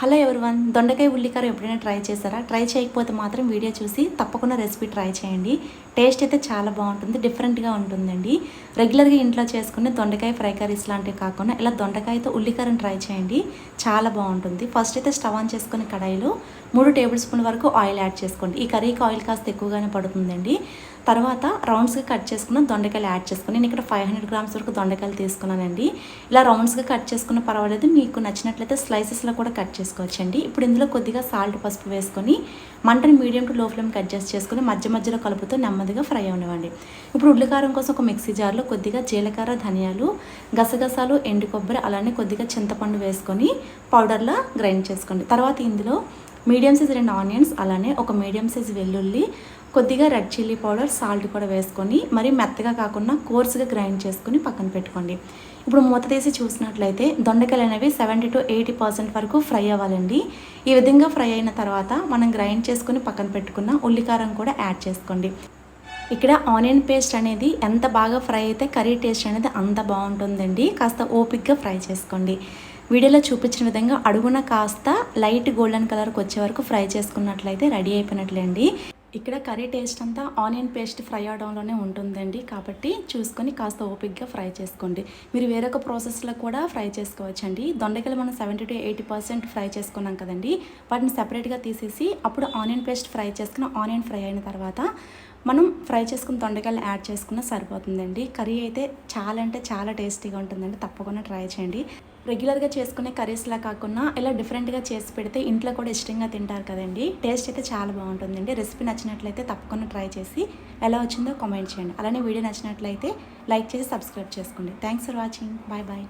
Hello everyone దొండకాయ ఉల్లికారం ఎప్పుడైనా try చేశారా? ట్రై చేయకపోతే మాత్రం వీడియో చూసి తప్పకుండా రెసిపీ ట్రై చేయండి. టేస్ట్ అయితే చాలా బాగుంటుంది డిఫరెంట్గా ఉంటుందండి. రెగ్యులర్గా ఇంట్లో చేసుకునే దొండకాయ ఫ్రై కర్రీస్ లాంటివి కాకుండా ఇలా దొండకాయతో ఉల్లికారం ట్రై చేయండి. చాలా బాగుంటుంది. ఫస్ట్ అయితే స్టవ్ ఆన్ చేసుకుని కడాయిలో మూడు టేబుల్ స్పూన్ వరకు ఆయిల్ యాడ్ చేసుకోండి. ఈ కర్రీకి ఆయిల్ కాస్త ఎక్కువగానే పడుతుందండి. తర్వాత రౌండ్స్గా కట్ చేసుకున్న దొండకాయలు యాడ్ చేసుకుని నేను ఇక్కడ ఫైవ్ హండ్రెడ్ గ్రామ్స్ వరకు దొండకాయలు తీసుకున్నానండి. ఇలా రౌండ్స్గా కట్ చేసుకున్న పర్వాలేదు మీకు నచ్చినట్లయితే స్లైసెస్లో కూడా కట్ చేసుకోవచ్చండి. ఇప్పుడు ఇందులో కొద్దిగా సాల్ట్ పసుపు వేసుకొని మంటని మీడియం టు లో ఫ్లేమ్కి అడ్జస్ట్ చేసుకుని మధ్య మధ్యలో కలుపుతూ నెమ్మదిగా ఫ్రై అవనివ్వండి. ఇప్పుడు ఉల్లికారం కోసం ఒక మిక్సీ జార్లో కొద్దిగా జీలకర్ర ధనియాలు గసగసాలు ఎండు కొబ్బరి అలానే కొద్దిగా చింతపండు వేసుకొని పౌడర్లా గ్రైండ్ చేసుకోండి. తర్వాత ఇందులో మీడియం సైజ్ రెండు ఆనియన్స్ అలానే ఒక మీడియం సైజ్ వెల్లుల్లి కొద్దిగా రెడ్ చిల్లీ పౌడర్ సాల్ట్ కూడా వేసుకొని మరీ మెత్తగా కాకుండా కోర్స్గా గ్రైండ్ చేసుకుని పక్కన పెట్టుకోండి. ఇప్పుడు మూత తీసి చూసినట్లయితే దొండకాయలు అనేవి సెవెంటీ టు ఎయిటీ పర్సెంట్ వరకు ఫ్రై అవ్వాలండి. ఈ విధంగా ఫ్రై అయిన తర్వాత మనం గ్రైండ్ చేసుకుని పక్కన పెట్టుకున్న ఉల్లికారం కూడా యాడ్ చేసుకోండి. ఇక్కడ ఆనియన్ పేస్ట్ అనేది ఎంత బాగా ఫ్రై అయితే కర్రీ టేస్ట్ అనేది అంత బాగుంటుందండి. కాస్త ఓపిక్గా ఫ్రై చేసుకోండి. వీడియోలో చూపించిన విధంగా అడుగున కాస్త లైట్ గోల్డెన్ కలర్కి వచ్చే వరకు ఫ్రై చేసుకున్నట్లయితే రెడీ అయిపోయినట్లేండి. ఇక్కడ కర్రీ టేస్ట్ అంతా ఆనియన్ పేస్ట్ ఫ్రై అవడంలోనే ఉంటుందండి. కాబట్టి చూసుకొని కాస్త ఓపిక్గా ఫ్రై చేసుకోండి. మీరు వేరొక ప్రాసెస్లో కూడా ఫ్రై చేసుకోవచ్చండి. దొండకాయలు మనం seventy to eighty percent fry చేసుకున్నాం కదండి. వాటిని సెపరేట్గా తీసేసి అప్పుడు ఆనియన్ పేస్ట్ ఫ్రై చేసుకున్న ఆనియన్ ఫ్రై అయిన తర్వాత మనం ఫ్రై చేసుకున్న దొండకాయలు యాడ్ చేసుకున్న సరిపోతుందండి. కర్రీ అయితే చాలా అంటే చాలా టేస్టీగా ఉంటుందండి. తప్పకుండా ట్రై చేయండి. రెగ్యులర్గా చేసుకునే కర్రీస్లా కాకుండా ఇలా డిఫరెంట్గా చేసి పెడితే ఇంట్లో కూడా ఇష్టంగా తింటారు కదండి. టేస్ట్ అయితే చాలా బాగుంటుందండి. రెసిపీ నచ్చినట్లయితే తప్పకుండా ట్రై చేసి ఎలా వచ్చిందో కామెంట్ చేయండి. అలానే వీడియో నచ్చినట్లయితే లైక్ చేసి సబ్స్క్రైబ్ చేసుకోండి. Thanks for watching. Bye bye.